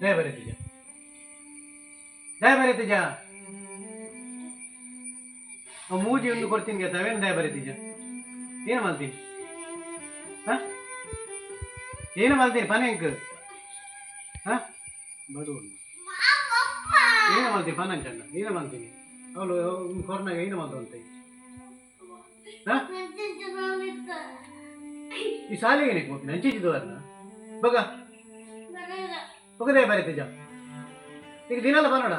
ದಯ ಬರೀತಿದ್ಯ ದಯ ಬರೀತಿದ್ಯ ಮೂಜಿ ಒಂದು ಕೊಡ್ತೀನಿ ಗೊತ್ತಾವೇನು ದಯ ಬರೀತಿದ್ಯ ಏನು ಮಾಡ್ತೀನಿ ಹ ಏನು ಮಾಡ್ತೀನಿ ಪನೆಂಕ್ ಹ ಬಡವ ಏನು ಮಾಡ್ತೀನಿ ಪನ ಅಂಕಣ್ಣ ಏನು ಮಾಡ್ತೀನಿ ಅವಳು ಕೊರೋನಾಗ ಏನು ಹ ಈ ಶಾಲೆಗೆ ಏನಕ್ಕೆ ಹೋಗ್ತೀನಿ ಹಂಚಿದ್ದು ಬಗ ಬಗದೇ ಬರೀತಿದ್ಯ ಈಗ ದಿನಾಲ ಬರೋಣ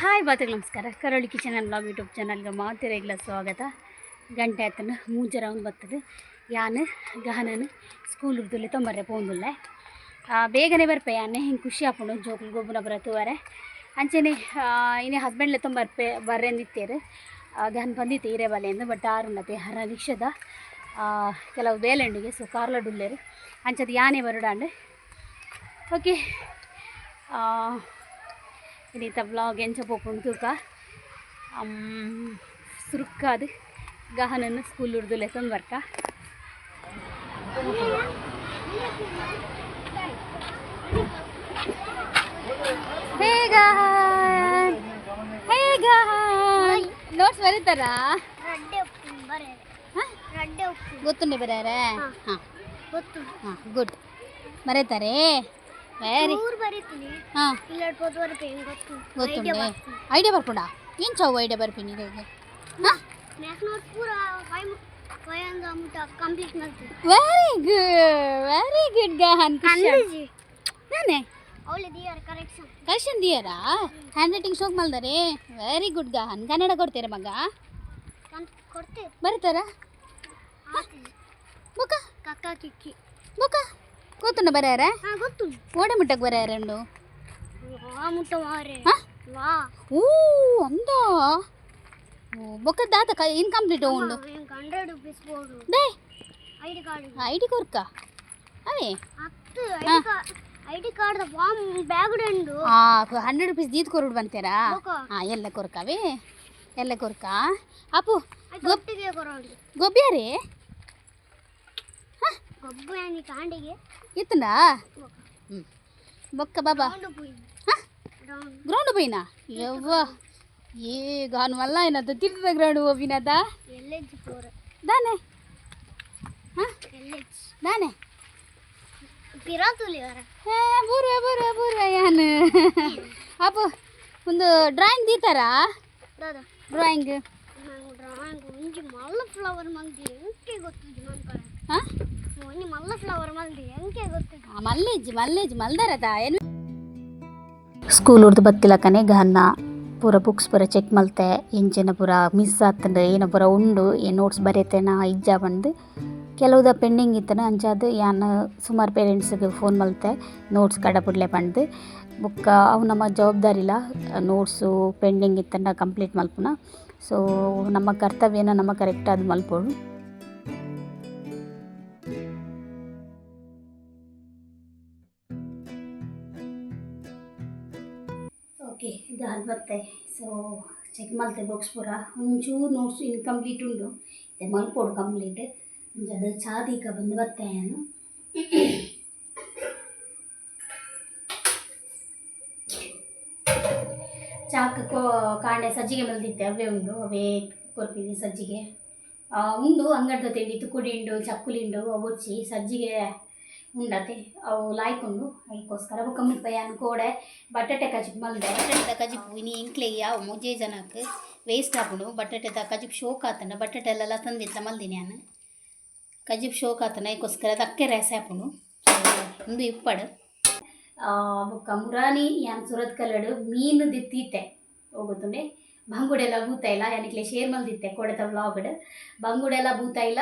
ಹಾಯ್ ನಮಸ್ಕಾರ. Karoli kitchen and blog YouTube ಚಾನಲ್ಗೆ ಮಾತಿರಗ್ಲ ಸ್ವಾಗತ. ಗಂಟೆ ಆತನ ಮೂಜರ ಒಂದು ಬರ್ತದೆ. ಯಾನು, ಗಹನನು ಸ್ಕೂಲ್ ಉರ್ದುಲ್ಲಿ ತೊಂಬರ್ರೆ ಪೋಂದುಲ್ಲೆ. ಬೇಗನೆ ಬರ್ಪೆ ಯಾನೆ, ಹಿಂಗೆ ಖುಷಿ ಹಾಕೊಂಡು ಜೋಕುಲ್ ಗೊಬ್ಬನ ಬರತ್ತುವರೆ ಅಂಚೆನೆ ಇನ್ನೇ ಹಸ್ಬೆಂಡ್ಲೆ ತೊಂಬರ್ಪೆ, ಬರ್ರೆ ನಿತ್ತೇರು ಬಂದಿತ್ತು ತೀರೆ ಬಲೆಯಿಂದ ಬಟ್ ಆರುನ್ನತೆ ಹರ ರಿಕ್ಷದ ಕೆಲವು ಬೇಲೆಂಡಿಗೆ ಸೊ ಕಾರ್ಲ ಡುಲ್ಲೇರು, ಅಂಚದ ಯಾನೆ ಬರುಡಾಂಡು. ಓಕೆ ಇನ್ನಿತ ಬ್ಲಾಗ್ ಎಂಚ ಪೋಪುಂಡು ತೂಕ ಸುರುಕ್ಕಾದ ಗಹನನ್ನು ಸ್ಕೂಲ್ ಹುಡ್ದು ಲೆಸನ್ ಬರ್ಕ. ಹೇಗ ನೋಟ್ಸ್ ಬರೀತಾರಾ? ಗೊತ್ತುಂಡೆ ಬರ್ಯಾರೆ? ಹಾ. ಗೊತ್ತು. ಹಾಂ ಗುಡ್ ಬರೀತಾರೆ? ವೆರಿ ಹಾಂ. ಗೊತ್ತುಂಡೆ ಐಡಿಯಾ ಬರ್ಕೊಂಡ? ಏನು ಚಾವು ಐಡಿಯಾ ಬರ್ತೀನಿ ಈಗ ಹಾಂ? Very good very good Gahan. ನಾನೇ? ಕರೆಕ್ಷನ್ ದಿಯರ ಹ್ಯಾಂಡ್ ರೈಟಿಂಗ್ ಶೋಕ್ ಮಲ್ದರೆ ವೆರಿ ಗುಡ್ ಗನ್ ಕನ್ನಡ ಕೊಡ್ತೀರ ಮಗ ಬರ್ತಾರ ಬುಕ್ಕ ಕಕ್ಕ ಕಿಕ್ಕಿ ಬುಕ್ಕ ಕೂತುಂಡ ಬರ್ಯಾರ ಗೊತ್ತು ಓಡೆ ಮುಟ್ಟಕ್ಕೆ ಬರ್ಯಾರ ಉಂಡು ಊ ಅಂದ ಬೊಕ್ಕ ದಾತ ಕ ಇನ್ಕಂಪ್ಲೀಟ್ ಉಂಡು ಐಡಿ ಕಾರ್ಡ್ ಐ ಡಿ ಕೊರ್ಕ ಅವೇ ಹತ್ತು I D card I D card form bag ಉಂಡು ಹಾಂ ಹಂಡ್ರೆಡ್ ರುಪೀಸ್ ದೀದ್ ಕೊರುಡು ಬಂತೀರಾ ಬೊಕ ಹಾಂ ಎಲ್ಲ ಕೊರ್ಕವೇ ಎಲ್ಲ ಕೊರ್ಕ ಅಪ್ಪು ಗೊತ್ತಿಗೆ ಕೊರೋಡಿ ಗೊಬ್ಬ್ಯಾರಿ ಗೊಬ್ಬ ಯಾನಿ ಕಾಂಡಿಗೆ ಇತ್ತಂಡ ಹ್ಞೂ ಬೊಕ್ಕ ಬಾಬಾ ರೌಂಡ್ ಪೋಯಿ ಹಾಂ ರೌಂಡ್ ಗ್ರೌಂಡ್ పోయినా యవ్వ ఏ గాను వల్ల ఆయన తిరుగుతుంది గ్రౌండ్ పోయినద ಎಲ್ಲೆಜ್ಜಿ ಪೋರ దానే దానే ಹೇ ಯಾನು? ಒಂದು ಡ್ರಾಯಿಂಗ್ ದೀತಾರ? ಡ್ರಾಯಿಂಗ್ ಡ್ರಾಯಿಂಗ್ ಒಂಜಿ ಮಲ್ಲ ಫ್ಲವರ್ ಮಲ್ದಿ ಎಂಕೆ ಗೊತ್ತಿದ್ದು ನನ್ನ ಕಡೆ. ಹಾಂ ಒಂಜಿ ಮಲ್ಲ ಫ್ಲವರ್ ಮಲ್ದಿ ಎಂಕೆ ಗೊತ್ತಿದ್ದು ಮಲ್ಲೇಜ್ ಮಲ್ಲೇಜ್ ಮಲ್ದಾರದ? ಏನು ಸ್ಕೂಲ್ ಉರ್ದು ಬತ್ತಿಲಕನೆ ಗನ್ನ ಪೂರ ಬುಕ್ಸ್ ಪೂರ ಚೆಕ್ ಮಲ್ತೆ. ಎಂಚಿನ ಪೂರ ಮಿಸ್ ಆತಂಡ ಏನ ಪೂರ ಉಂಡು ಏನ್ ನೋಟ್ಸ್ ಬರೆತೇನ ಇಜ್ಜ ಬಂದು. ಕೆಲವುದ ಪೆಂಡಿಂಗ್ ಇತ್ತನ ಅಂಚಾದ ಯಾನ್ ಸುಮಾರು ಪೇರೆಂಟ್ಸ್ಗೆ ಫೋನ್ ಮಲ್ತೆ, ನೋಟ್ಸ್ ಕಡಪುಡ್ಲೆ ಪಂಡ್ದು. ಬುಕ್ಕ ಅವು ನಮ್ಮ ಜವಾಬ್ದಾರಿಲ ನೋಟ್ಸು ಪೆಂಡಿಂಗ್ ಇತ್ತಂಡ ಕಂಪ್ಲೀಟ್ ಮಲ್ಪುನ. ಸೊ, ನಮ್ಮ ಕರ್ತವ್ಯನ ನಮ್ಮ ಕರೆಕ್ಟ್ ಅದು ಮಲ್ಪೋಡು. ಓಕೆ, ಇದು ಹಲ್ಬತ್ತೆ ಸೊ, ಚೆಕ್ ಮಲ್ತೆ ಬಾಕ್ಸ್ ಪೂರ. ಒಂಚೂರು ನೋಟ್ಸ್ ಇನ್ಕಂಪ್ಲೀಟ್ ಉಂಡು. ಇದೆ ಮಲ್ಪೋಡು ಕಂಪ್ಲೀಟ್ ಅದು ಚಾದೀಕ ಬಂದು ಬತ್ತೆ ನಾನು. ಚಾಕ್ ಕೋ ಕಾಂಡೆ ಸಜ್ಜಿಗೆ ಮಲ್ದಿತ್ತೆ ಅವೇ ಉಂಡು, ಅವೇ ಕೊರ್ಪಿದಿ ಸಜ್ಜಿಗೆ. ಉಂಡು ಅಂಗಡ್ದ ತಿಂಡಿ ತುಕುಡಿ ಉಂಡು ಚಕ್ಕುಲಿ ಉಂಡು ಒಚ್ಚಿ ಸಜ್ಜಿಗೆ ಉಂಡತೆ, ಅವು ಲಾಯ್ಕೊಂಡು ಅದಕ್ಕೋಸ್ಕರ ಬುಕ್ಕ ಮುಪ್ಪಯ್ಯ ಅನ್ಕೋಡೆ ಬಟಾಟೆ ಕಜಿಪ್ ಮಲ್ದೆ. ಬಟಾಟೆ ಕಜಿಪ್ ಇನಿ ಇಂಕ್ಲೆಗೆ ಯಾವ ಮುಜೆ ಜನಕ್ಕೆ ವೇಸ್ಟ್ ಹಾಕೊಂಡು ಬಟಾಟೆದ ಕಜಿಪ್ ಶೋಕ್ ಆತನ ಬಟಾಟೆ ಎಲ್ಲ ತಂದಿತ್ತ ಮಲ್ದಿನಿ ಕಜಿಪ್ ಶೋಕ್ ಆತನ ಅದಕ್ಕೋಸ್ಕರ ಅದಕ್ಕೆ ರೇಸೆ ಹಾಕೊಂಡು ಒಂದು ಇಪ್ಪಡು. ಬೊಕ್ಕ ಮುರಾನಿ ಯಾನ್ ಸುರತ್ ಕಲ್ಲಡು, ಮೀನು ದಿತ್ತೀತೆ. ಹೋಗುತ್ತುಂಡೆ ಬಂಗುಡೆಲ್ಲ ಬೂತಾಯಿಲ್ಲ ಯಾನಿಕ್ಲೆ ಶೇರ್ ಮಲ್ದಿತ್ತೆ ಕೊಡೆತ ವ್ಲಾಗಡ್ ಬಂಗುಡೆಲ್ಲ ಬೂತಾಯಿಲ್ಲ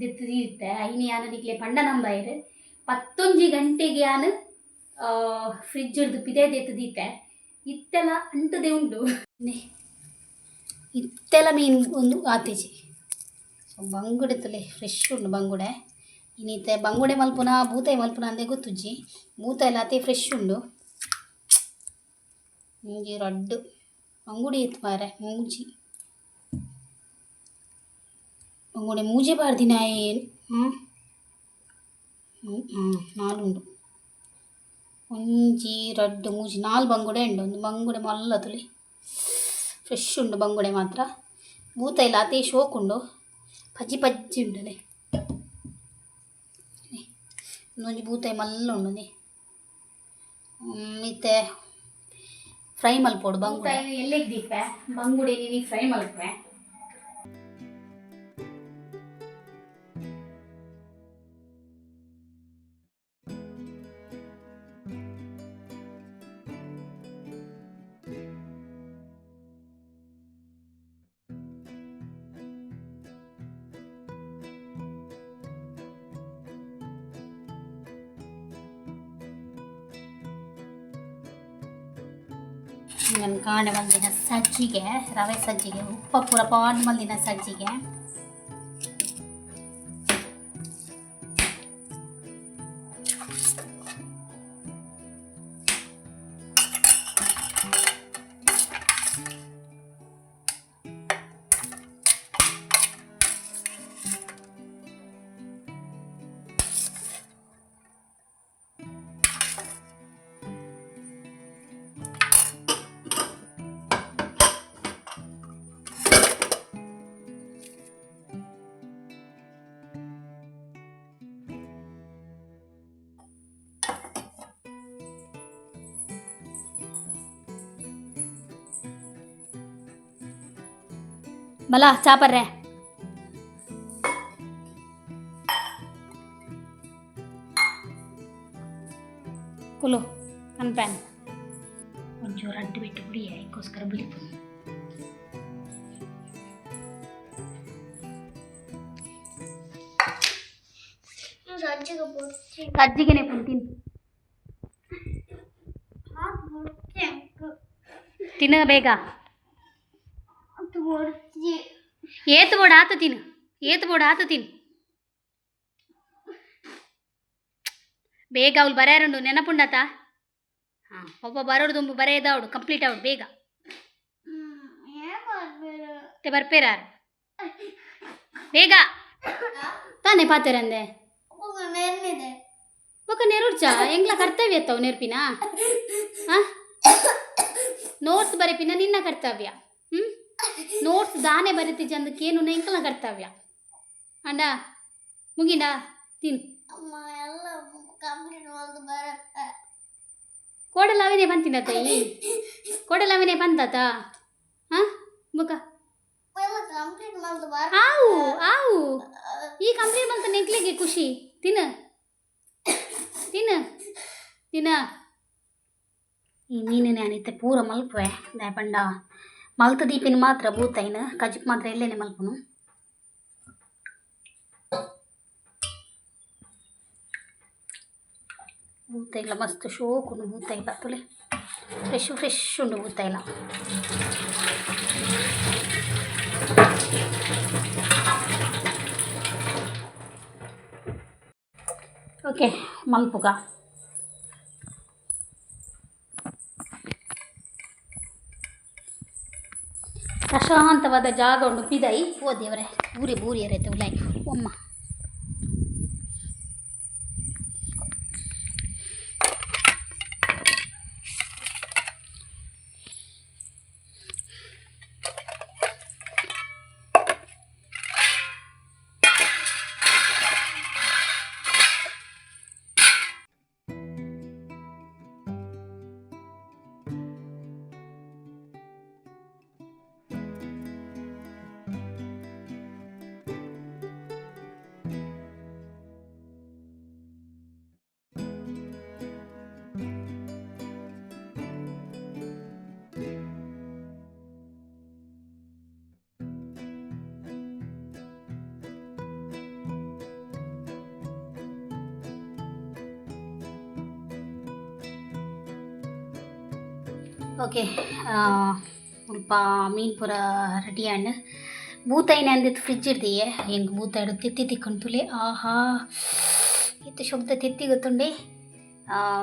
ದಿತ್ತಿತ್ತೆ ಐನಿ ಯಾನಿಕ್ಲೆ ಪಂಡ ನಂಬಾಯಿರು. ಪತ್ತೊಂಜಿ ಗಂಟೆಗೆ ಯಾನು ಫ್ರಿಜ್ ಹಿಡ್ದು ಪಿದೆ ದೆತ್ತದೀತೆ ಇತ್ತೆಲ್ಲ ಅಂಟದೆ ನೆ. ಇತ್ತೆಲ್ಲ ಮೀನು ಒಂದು ಆತೇಜಿ. ಸೊ ಬಂಗುಡೆ ತಲೆ ಫ್ರೆಶ್ ಉಂಡು ಬಂಗುಡೆ. ಇನ್ನಿತ್ತೆ ಬಂಗುಡೆ ಮಲ್ಪುನ ಬೂತಾಯಿ ಮಲ್ಪುನ ಅಂದೆ ಗೊತ್ತುಜ್ಜಿ. ಬೂತ ಎಲ್ಲ ಅತಿ ಫ್ರೆಶ್ ಉಂಡು. ಮೂಜಿ ರಡ್ಡು ಬಂಗುಡಿ ಇತ್ತು ಮಾರೆ ಮೂಜಿ. ಬಂಗುಡೆ ಮೂಜೆ ಬಾರ್ದಿನ ಏನು? ಹ್ಞೂ ಹ್ಞೂ ನಾಲುಂಡು ಒಂಜಿ, ರಡ್ಡು, ಮೂಜಿ, ನಾಲ್ ಬಂಗುಡೆ ಉಂಡು ಒಂದು ಬಂಗುಡೆ ಮಲ್ಲ ತುಲಿ. ಫ್ರೆಶ್ ಉಂಡು ಬಂಗುಡೆ ಮಾತ್ರ. ಬೂತ ಇಲ್ಲ ಅದೇ ಶೋಕ್ ಉಂಡು ಪಜ್ಜಿ ಪಜ್ಜಿ ಉಂಡಲೆ ಒಂದೊಂಜಿ ಬೂತಾಯಿ ಮಲ್ಲ ಉಂಡು ನೇ ಮತ್ತೆ ಫ್ರೈ ಮಲ್ಪೋಡು ಬಂಗುಡೆ ಎಲ್ಲಿಗೆ ದೀಪೆ ಬಂಗುಡೆ ನೀನು ಫ್ರೈ ಮಲ್ಪೆ ನನ್ನ ಕಾಣೆ ಒಂದಿನ ಸಜ್ಜಿಗೆ ರವೆ ಸಜ್ಜಿಗೆ ಉಪ್ಪ ಒಂದಿನ ಪಾನ್ ಮಲ್ದಿನ ಸಜ್ಜಿಗೆ ಬಲ ಚಾಪರ್ರೆ ಕುಲು ನನ್ನ ಪ್ಯಾನ್ ಒಂಚೂರು ಅಡ್ಡು ಬಿಟ್ಟು ಬಿಡಿ ಅದಕ್ಕೋಸ್ಕರ ಬಿಳಿತು ಸಜ್ಜಿಗೆ ಬೊಚ್ಚಿ ಸಜ್ಜಿಗೆನೆ ತಿನ್ ಬೊಚ್ಚಿ ತಿನ್ನ ಬೇಗ ಅದು ಬೊಚ್ಚಿ ಏತ್ ಬೋಡ ಆತತೀನಿ ಏತ್ ಬೋಡ ಆತತೀನಿ ಬೇಗ ಅವ್ಳು ಬರೆಯರಂಡು, ನೆನಪುಂಡತ? ಹಾಂ, ಒಬ್ಬ ಬರೋರ್ದು ಒಂದು ಬರೇ ಅವಳು ಕಂಪ್ಲೀಟ್ ಅವಳು ಬೇಗ. ಬರ್ಪೇರಾರು? ಬೇಗ. ತಾನೆ ಪಾತೆರಂದೆ ಬೊಕ್ಕ ನೆರುಡ್ಚ ಎಂಗ್ಲ ಕರ್ತವ್ಯ ಅತ್ತವು ನೆರ್ಪಿನ? ಹಾ? ನೋಟ್ಸ್ ಬರೆಪಿನ ನಿನ್ನ ಕರ್ತವ್ಯ. ಹ್ಞೂ ನೋಟ್ಸ್ ದಾನೆ ಏನು ನೈಕಲ ಕರ್ತವ್ಯ ಅಂಡ ಮುಗಿಂಡ ತಿನ್. ಕೋಡಲವಿನೇ ಬಂತಿನ ತಾಯಿ ಕೋಡಲವಿನೇ ಬಂತತ ಹಾ ಮುಖ. ಆವು ಆವು ಈ ಕಂಪ್ಲೀಟ್ ಬಂತ ನೆಕ್ಲಿಗೆ ಖುಷಿ. ತಿನ್ನ ತಿನ್ನ ತಿನ್ನ ನೀನು ನಾನಿತ್ತೆ ಪೂರ ಮಲ್ಪುವೆ ದಾಯಪಂಡ. ಮಲ್ತ ದೀಪಿನ ಮಾತ್ರ ಬೂತೈನ ಕಜಿಪ್ ಮಾತ್ರ ಎಲ್ಲೇನೆ ಮಲ್ಪುನು ಬೂತೈಲ ಮಸ್ತ್ ಶೋಕುಂಡು ಬೂತೈಲ ತುಲೆ ಫ್ರೆಶ್ ಫ್ರೆಶ್ ಉಂಡು ಬೂತೈಲ ಓಕೆ ಮಲ್ಪುಗ ಪ್ರಶಾಂತವಾದ ಜಾಗ ಉಂಡು ಪಿದೈ ಓ ದೇವರೇ ಊರಿ ಬೂರಿ ಎರೈತೆ ಉಲೈ ಒಮ್ಮ ಓಕೆ ಸ್ವಲ್ಪ ಮೀನು ಪೂರ ರೆಡಿ ಆಂಡ್ ಬೂತೈನೆ ಅಂದಿತ್ತು? ಫ್ರಿಜ್ ಇರ್ದಿಯೆ? ಹೆಂಗೆ ಬೂತಾಯ್ಡು ತಿತ್ತಿ ತಿಕ್ಕೊಂತುಲೆ ಆಹಾ, ಇತ್ತು ಶಬ್ದ ತಿತ್ತಿ ಗೊತ್ತುಂಡೆ.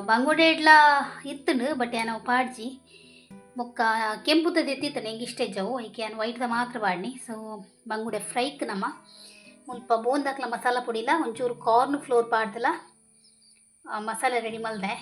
ಬಂಗುಡೆ ಇಡ್ಲ ಇತ್ತುಂಡು ಬಟ್ ಏನೋ ಪಾಡ್ಜಿ. ಬೊಕ್ಕ ಕೆಂಪುದ ತಿತ್ತಿತ್ತು ನಂಗೆ ಇಷ್ಟೇ ಜವು ಐಕೆ ನಾನು ವೈಟ್ದ ಮಾತ್ರ ಬಾಡ್ನಿ. ಸೊ ಬಂಗುಡೆ ಫ್ರೈಕ್ ನಮ್ಮ. ಮುಲ್ಪ ಬೋಂದಾಕ್ಲ ಮಸಾಲ ಪುಡಿಲ, ಒಂಚೂರು ಕಾರ್ನ್ ಫ್ಲೋರ್ ಪಾಡ್ದಲ್ಲ ಮಸಾಲೆ ರೆಡಿ ಮಲ್ದೆ.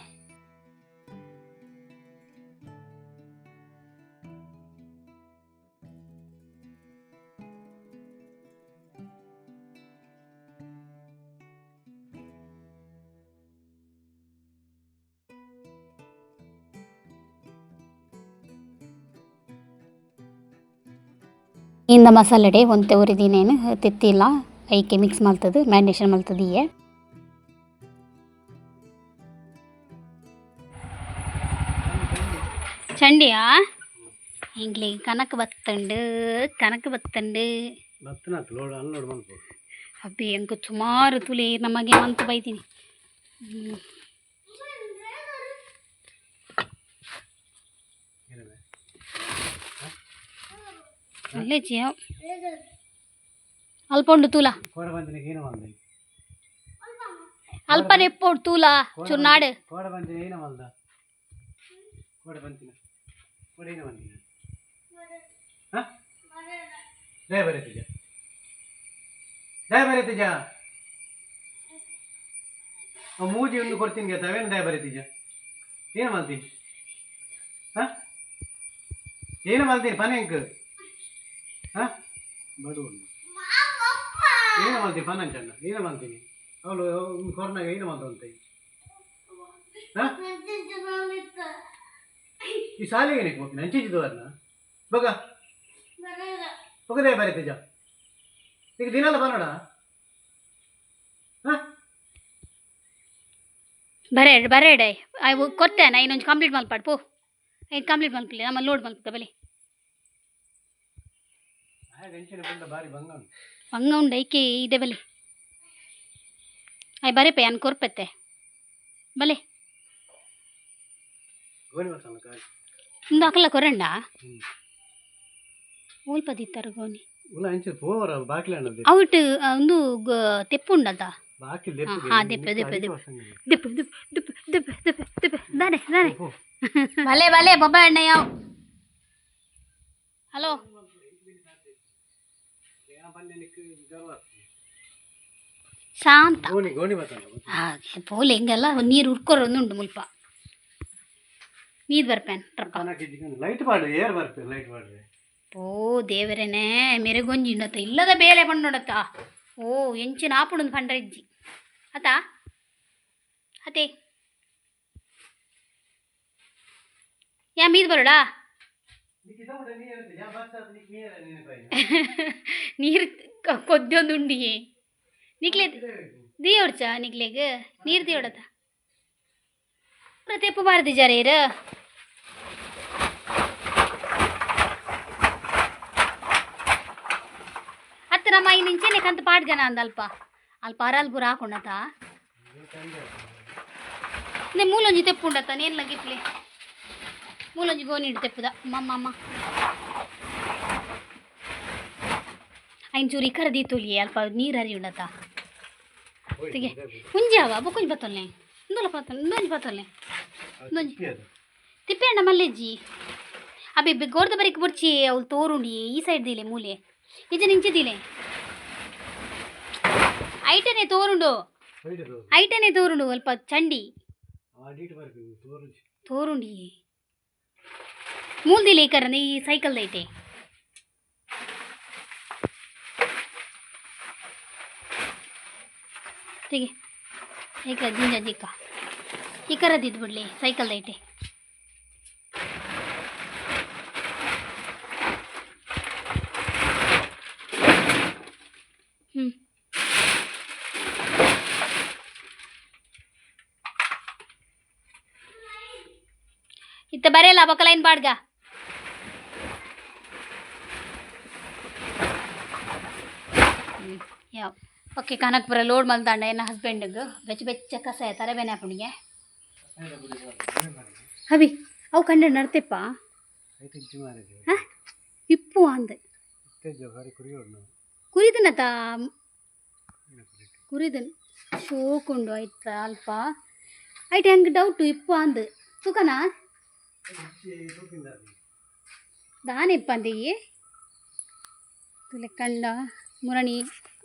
ಇಂದ ಮಸಾಲೆಡೆ ಒಂತೆ ಉರಿದಿನೇನು ತಿತ್ತಿಲ್ಲ ಐಕೆ ಮಿಕ್ಸ್ ಮಾಡ್ತದ ಮ್ಯಾರಿನೇಷನ್ ಮಾಡ್ತದೀಯ ಚಂಡಿಯಾ ಹಿಂಗ್ಲಿ ಕನಕ ಬತ್ತಂಡು ಕನಕ ಬತ್ತಂಡು ಲೋಡ್ ಅಬ್ಬಿ ಹೆಂಗೆ ಸುಮಾರು ತುಲಿ ನಮಗೆ ಮಂತು ಬೈತೀನಿ ಹ್ಮ್. ಅಲ್ಲೇ ಚಿಯ ಅಲ್ಪ ಉಂಡು ತೂಲ ಕೋಡ ಬಂತಿನ ಏನು ಮಾಡ್ದೆ ಅಲ್ಪ ನೆಪ್ಪೋಡು ತೂಲ ಚುನ್ನಾಡು ಕೋಡ ಬಂತಿನ ಏನು ಮಾಡ್ದ ಕೋಡ ಬಂತಿನ ಕೋಡ ಏನು ಬಂತಿನ ಹಾಂ ದಯ ಬರೀತಿಜ ದಯ ಬರೀತಿಜ ಮೂಜಿ ಒಂದು ಕೊಡ್ತೀನಿ ಗೊತ್ತಾ ಅವೇನು ದಯ ಬರೀತಿಜ ಏನು ಮಾಡ್ತೀನಿ ಹಾಂ ಏನು ಮಾಡ್ತೀನಿ ಪನೆ ಅಂಕ ಹಾಂ? ಏನ ಏನು ಮಾಡ್ತೀನಿ ಫನ್ ಅಂಚಣ್ಣ ಏನು ಮಾಡ್ತೀನಿ? ಅವಳು ಕೊರೋನಾಗ ಏನ ಹಾಂ? ಈ ಶಾಲೆಗೆ ಏನಕ್ಕೆ ಹೋಗ್ತೀನಿ ಹಂಚಿದ್ದು ಅದನ್ನ ಬಗ ಬಗದೇ ಬರೀತಿಜ ಈಗ ದಿನಲ್ಲ ಬರೋಣ? ಬರೇ ಬರೇಡ್ ಬರೇಡೆ ಕೊಡ್ತೇನೆ. ಕೊತ್ತೇನ ಇನ್ನೊಂದು ಕಂಪ್ಲೀಟ್ ಮಲ್ಪಾಡು ಪೋ. ಐ ಕಂಪ್ಲೀಟ್ ಮಲ್ಪಲಿ ನಮ್ಮ ಲೋಡ್ ಮಲ್ಪದ ಬಲಿ ಹಾಗೆ ಬಾರಿ ಹಂಗ ಉಂಡು ಐಕೆ ಇದೆ ಬಲೆ. ಆಯ್ ಬರೇಪ ಪೇ ಕೊರ್ಪತ್ತೆ. ಬಲೆ. ಗೋಣಿ ಹಾಕಲ್ಲ ಕೊರಂಡ ಒಂದು ಅಕಲ ಕೊರಂಡ ಹ್ಞೂ ಓಲ್ಪದಿತ್ತರ ಗೋನಿ ಹಾ ಹೆಂಚಿನ ಪೋವರ ಬಾಕಿಲ ಅನ್ನೋದು ಅವಟ್ ಒಂದು ತೆಪ್ಪು ಉಂಡದ? ಬಾಕಿಲ್ ಹಾ, ಹಾ, ಬಲೆ ದೆಪ್ಪೆ, ದೆಪ್ಪೆ. ದಿಪ್ಪು ದಿಪ್ಪು ದಿಪ್ಪು ದಿಪ್ಪು ದಿಪ್ಪು ದಿಪ್ಪು ದಾನೆ ದಾನೆ ಭಲೆ ಭಲೆ ಬೊಬ್ಬ ಅಣ್ಣ ಯಾವ ಹಲೋ ಶಾಂತ. ಗೋಣಿ ಗೋಣಿ ಮಸಾಲ ಹಾಗೆ ಪೋಲೆ ಹಿಂಗೆಲ್ಲ ನೀರು ಉರ್ಕೊರೋದು ಉಂಟು ಮುಲ್ಪ. ನೀರು ಬರ್ಪೇನ್ ಟ್ರಪ್ಪ ಲೈಟ್ ಪಾಡು ಏರ್ ಬರ್ತದೆ ಲೈಟ್ ಪಾಡ್ರೆ ಓ ದೇವರೇನೆ ಮೆರಗೊಂಜಿಂಡತ್ತ ಇಲ್ಲದ ಬೇಲೆ ಪಣ್ಣೊಡತ್ತ ಓ ಎಂಚಿನ ಆಪುಣದು ಪಂಡ್ರ ಇಜ್ಜಿ ಅತ ಅತೆ ಯಾ ಮೀದ್ ಬರೋಡಾ ನೀರು ಕೊದ್ದೊಂದು ಉಂಡಿಗೆ ನಿಕ್ಲೆ ದಿಯೋಡ್ಚ ನಿಕ್ಲೆಗ್? ನೀರು ದಿಯೋಡತ ತೆಪ್ಪು ಬಾರದಿ ಜರೇರ ಅತ್ತ ನಮ್ಮ ಈ ನಿಂಚೆ ಕಂತ ಪಾಡ್ ಜನ ಅಂದ ಅಲ್ಪ ಅರಲ್ ಬುರ ಹಾಕೊಂಡತ. ನೆ ಮೂಲೊಂಜಿ ತೆಪ್ಪುಂಡತ ನೇನ್ ಗಿಪ್ಲಿ ಮೂಲೊಂಜಿ ಗೋನಿ ಇಡು ತೆಪ್ಪುದ. ಮಮ್ಮ ಅಮ್ಮ ಐನ್ ಚೂರಿ ಕರದಿ ತುಲಿ ಅಲ್ಪ ನೀರು ಹರಿ ಉಂಡತ ತೆಗೆ. ಮುಂಜಾವ ಬೊಕೊಂಜಿ ಬತ್ತೊಲ್ಲೆ. ಇಂದೊಲ ಪತ್ತೊಲ್ಲೆ ಇಂದೊಂಜಿ ಪತ್ತೊಲ್ಲೆ ತಿಪ್ಪೆಣ್ಣ ಮಲ್ಲೆಜ್ಜಿ? ಅಬ್ಬಿ ಗೋರ್ದ ಬರಿಕ್ ಬುರ್ಚಿ ಅವ್ಳು ತೋರುಂಡಿ ಈ ಸೈಡ್ ದಿಲೆ ಮೂಲೆ. ನಿಜ ನಿಂಚಿದಿಲೆ ಐಟನೆ ತೋರುಂಡು. ಐಟನೆ ತೋರುಂಡು ಅಲ್ಪ ಚಂಡಿ. ತೋರುಂಡಿ. ಮೂಲ್ದಿಲೆ ಈ ಕರಂದ ಈ ಸೈಕಲ್ ಐತೆ ತೆಗೆ ಏಕ ಜಿಂಜ ಜಿಕ್ಕ ಈ ಕರದಿದ್ದು ಬಿಡ್ಲಿ ಸೈಕಲ್ ಐತೆ ಹ್ಞೂ ಇತ್ತ ಬರೆಯಲ್ಲ ಬಕ್ಕಲೈನ್ ಬಾಡ್ಗ ಹ್ಮ್, ಯಾವ? ಓಕೆ ಕನಕ್ಪುರ ಲೋಡ್ ಮಲ್ದಾಂಡ ಏನ ಹಸ್ಬೆಂಡ್ಗೆ ಬೆಚ್ಚ ಬೆಚ್ಚ ಕಸ ತರಬೇನೆ ಹಾಕೊಂಡಿಗೆ ಹವಿ ಅವು ಕಂಡ ನಡ್ತೆಪ್ಪ. ಹಾ? ಇಪ್ಪು ಅಂದೆ. ಕುರಿದನತ ಕುರಿದನ್. ಶೋಕುಂಡು ಆಯ್ತಾ ಅಲ್ಪ. ಐಟ್ ಹೆಂಗೆ ಡೌಟು ಇಪ್ಪು ಅಂದ್. ತುಕನಾ? ದಾನಿಪ್ಪಂದಿ ತುಲೆ ಕಂಡ ಮುರಣಿ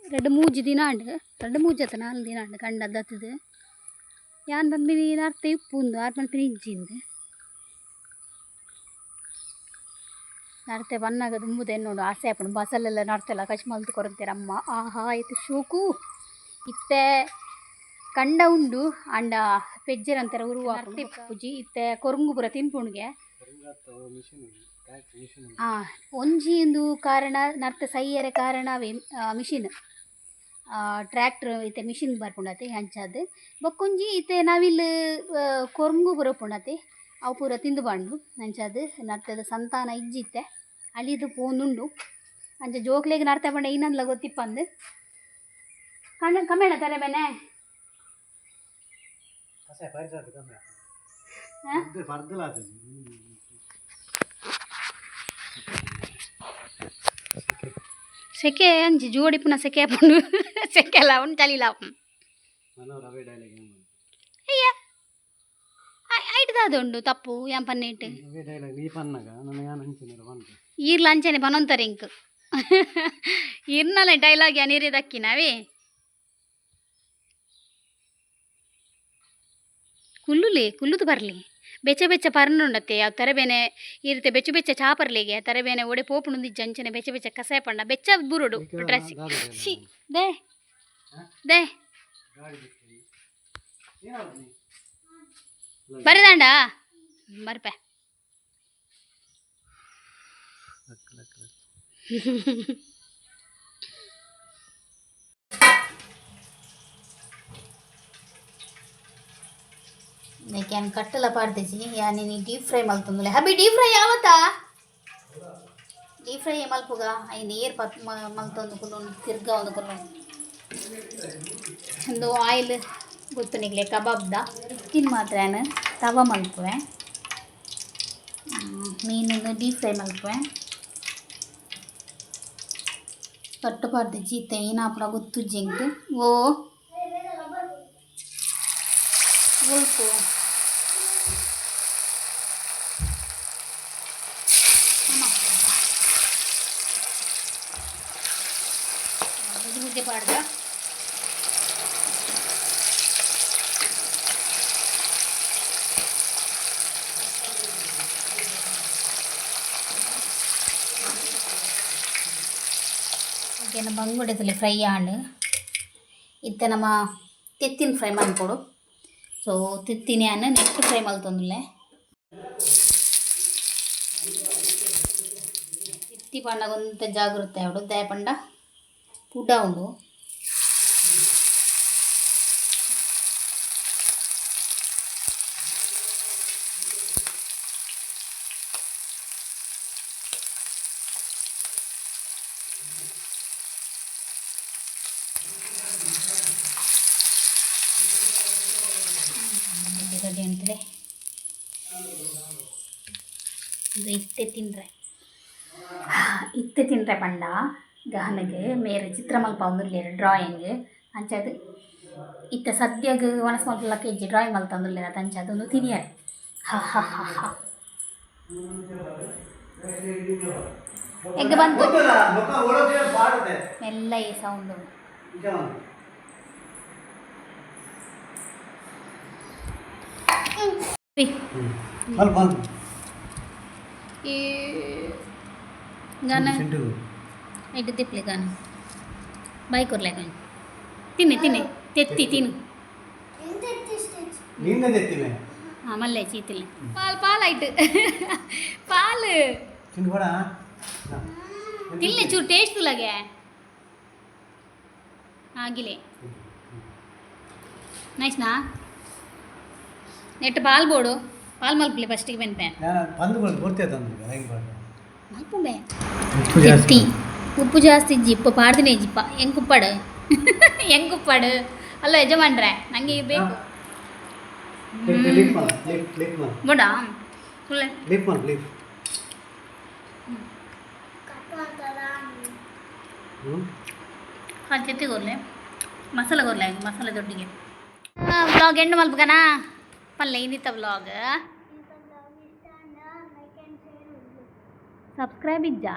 ரெண்டு மூஜி ದಿನಾಂಡ್ ரெண்டு ಮೂಜಿ ಆತ ನಾಲ್ಕು ದಿನಾಂಡ್ ಕಂಡದ್ದತ್ತದು ಯಾನ್ ಬಂಬಿನಿ ನರ್ತೆ ಉಪ್ಪುಂದು ಆರು ಮಲ್ಪಿನಿ ಇಜ್ಜಿಂದು ನಡ್ತೆ ಬನ್ನಾಗ ತುಂಬುದೆ ನೋಡು ಆಸೆ ಆಪುಂಡು ಬಸಲೆಲ್ಲ ನಡ್ತೆಲ್ಲ ಕಚ್ ಮಲ್ತು ಕೊರಂತೀರ ಅಮ್ಮ ಆಹಾ ಆಯ್ತು ಶೋಕು ಇತ್ತೆ ಕಂಡ ಉಂಡು ಅಂಡ ಪೆಜ್ಜೆರ್ ಅಂತಾರೆ ಉರುವ ಪೂಜಿ ಇತ್ತೆ ಕೊರಂಗು ಪುರ ತಿನ್ಪುಣ್ಗೆ ಆ ಒಂಜಿ ಒಂದು ಕಾರಣ ನರ್ತ ಸೈಯರೆ ಕಾರಣವೇ ಮಿಷಿನ್. ಟ್ರ್ಯಾಕ್ಟರ್ ಇತ್ತೆ ಮಿಷಿನ್ ಬರ್ಪುಣತೆ ಹಂಚದು. ಬೊಕ್ಕೊಂಜಿ ಇತ್ತೆ ನಾವಿಲ್ ಕೊರಂಗು ಪುರ ಪುಂಡತೆ ಅವು ಪೂರ ತಿಂದು ಬಂಡು ಅಂಚದು ನರ್ತದ ಸಂತಾನ ಇಜ್ಜಿತ್ತೆ ಅಳಿದು ಪೋನುಂಡು ಅಂಚ ಜೋಕ್ಲೆಗ್ ನರ್ತ ಬಂಡೆ ಇನ್ನೊಂದ್ಲ ಗೊತ್ತಿಪ್ಪಂದು. ಕಣ್ಣ ಕಮ್ಮೇಣ ತಲೆ ಬೇನೆ ಹಾ? ಇದು ಪರ್ದಲಾತದೆ ಸೆಕೆ ಅಂಚಿ ಜೋಡಿ ಪುನಃ ಸೆಕೆ ಪುಂಡು ಸೆಕೆ ಎಲ್ಲ ಉಂಟು ಚಳಿ ಲಾಪಂ ಮನೋ ರವೆ ಡೈಲಾಗ್ ಏನು ಅಯ್ಯ ಐಟ್ದಾದ ಉಂಡು ತಪ್ಪು ಯಾನ್ ಪನ್ನೇಟ್ ರವೆ ಡೈಲಾಗ್ ನೀ ಪನ್ನಗ ನನ್ನ ಯಾನ್ ಹಂಚಿನ ಬಂತು ಈರ್ಲ ಅಂಚನೆ ಪನೊಂತಾರೆ ಇಂಕ್ ಇರ್ನಲ್ಲ ಡೈಲಾಗ್ ಯಾನಿರಿ ದಕ್ಕಿನವೇ ಕುಲ್ಲುಲಿ ಕುಲ್ಲುದು ಬರಲಿ ಬೆಚ್ಚ ಬೆಚ್ಚ ಪರ್ನುಂಡತ್ತೆ ಅವು ತರಬೇನೆ ಇರುತ್ತೆ ಬೆಚ್ಚ ಬೆಚ್ಚ ಚಾಪರ್ಲಿಗೆ ತರಬೇನೆ ಒಡೆ ಪೋಪುಣುಂದಿ ಜಂಚನೆ ಬೆಚ್ಚ ಬೆಚ್ಚ ಕಸಾಯ ಪಂಡ ಬೆಚ್ಚ ಬುರುಡು ಡ್ರೆಸ್. They they. ಏನಾದ್ರು ನೀ? ಬರ್ಪೆ ಲಕ್ ಲಕ್ ಲಕ್ ಯಾನ್ ಕಟ್ಟಲ ಪಾಡ್ದಿಸಿ ಡೀಪ್ ಫ್ರೈ ಮಲ್ತಂದುಲೆ ಹಬ್ಬಿ ಡೀಪ್ ಫ್ರೈ ಯಾವತ್ತಾ? ಡೀಪ್ ಫ್ರೈ ಮಲ್ಪುಗ ಐ ನೀರು ಪತ್ ಮಲ್ತೊಂದು ತಿರ್ಗ ಒಂದು ಒಂದು ಆಯಿಲ್ ಗೊತ್ತು ನಿಗ್ಲೆ ಕಬಾಬ್ದ ತಿನ್ ಮಾತ್ರ ತವ ಮಲ್ಪುವೆ ಮೀನನ್ನು ಡೀಪ್ ಫ್ರೈ ಮಲ್ಪುವೆ ಕಟ್ಟು ಪಾಡ್ದೆ, ಜೀತೆ ಏನಾಪುರ ಗೊತ್ತು, ಜಿಂಕ್? ಓ. ಉಳ್ಪು ಓಕೆನ ಬಂಗುಡೆದಲ್ಲಿ ಫ್ರೈ ಆಂಡ್ ಇತ್ತ ನಮ್ಮ ತಿತ್ತಿನ ಫ್ರೈ ಮಾಡ್ಕೊಡು. ಸೊ ತಿತ್ತಿನ ಅನ್ನ ನೆಕ್ಸ್ಟ್ ಫ್ರೈ ಮಲ್ತೊಂದುಲ್ಲೆ ತಿತ್ತಿ ಪಂಡಗೊಂತ ಜಾಗೃತೆ ಅವಡು ದಯ ಪಂಡ ಪುಡ ಉಂಡು ರೆಡಿ ಅಂತಾರೆ ಇದು ಇತ್ತೆ ತಿನ್ರೆ ಇತ್ತೆ ತಿನ್ರೆ ಪಂಡ ಗಹನಗೆ ಮೇರೆ ಚಿತ್ರ ಮಲ್ಪ ಒಂದುಲ್ಲೇರು ಡ್ರಾಯಿಂಗ್ ಅಂಚಾದು ಇತ್ತ ಸದ್ಯಗ್ ಒಣಸ್ ಮಲ್ಪ ಕೆ ಜಿ ಡ್ರಾಯಿಂಗ್ ಮಲ್ತ ಒಂದುಲ್ಲೇರ ಅಂಚಾದು ಒಂದು ತಿನಿಯರೆ ಹ ಹ ಹ. ಹ ಬಂತು? ಎಲ್ಲ ಈ ಸೌಂಡು ನಿಜ ಒಂದು. ಸ್ವಲ್ಪ ಸ್ವಲ್ಪ. ಈ ಗಾನ ಸಿಂಟು. ಇಟ್ಟು ತಿಪ್ಲಿ ಗಾನ ಬಾಯ್ ಕೊರ್ಲೆ ಗಾನ ತಿನ್ನಿ ತಿನ್ನಿ ತೆತ್ತಿ ತಿನ್ನು ನಿಂದ ತೆತ್ತಿವೆ ಹಾಂ ಮಲ್ಲೆ ಚೀತಿಲ್ಲ ಪಾಲ್ ಪಾಲ್ ಆಯ್ತು ಪಾಲು ತಿನ್ಬೇಡ ತಿನ್ನಿ ಚೂರು ಟೇಸ್ಟ್ ಲಾಗೆ ಆಗಿಲೆ ನೈಸ್ನಾ ನೆಟ್ಟು ಪಾಲ್ ಬೋಡು ಪಾಲ್ ಮಲ್ಪಲಿ ಫಸ್ಟಿಗೆ ಬೆನ್ಪೆ ನಾನು ಬಂದುಗಳು ಕೊಡ್ತೇವೆ ತಂದ್ರೆ ಹೆಂಗೆ ಬಾರ್ದು ಮಲ್ಪುಂಬೆ ಉಪ್ಪು ಎತ್ತಿ ಉಪ್ಪು ಜಾಸ್ತಿ ಇಜ್ಜಿ ಇಪ್ಪ ಪಾಡ್ದಿನೇ ಇಜ್ಜಿಪ್ಪ ಹೆಂಗೆ ಉಪ್ಪಾಡು ಹೆಂಗೆ ಉಪ್ಪಾಡು ಅಲ್ಲ ಯಜಮಾನ್ರೆ ನನಗೆ ಬೇಕು ಲಿಪ್ ಮಾಡ ಲಿಪ್ ಲಿಪ್ ಮಾಡ ಬೋಡ ಫುಲ್ಲೆ ಲಿಪ್ ಮಾಡ ಲಿಪ್ ಹ್ಞೂ ಅದು ಜೊತೆ ಗೊರ್ಲೆ ಮಸಾಲೆ ಗೊರ್ಲೆ ಮಸಾಲೆ ದೊಡ್ಡಿಗೆ ವ್ಲಾಗ್ ಎಂಡ್ ಮಲ್ಪಗನ చెప్పనులే ఇంత బ్లాగ్ సబ్స్క్రైబ్ ఇజ్జా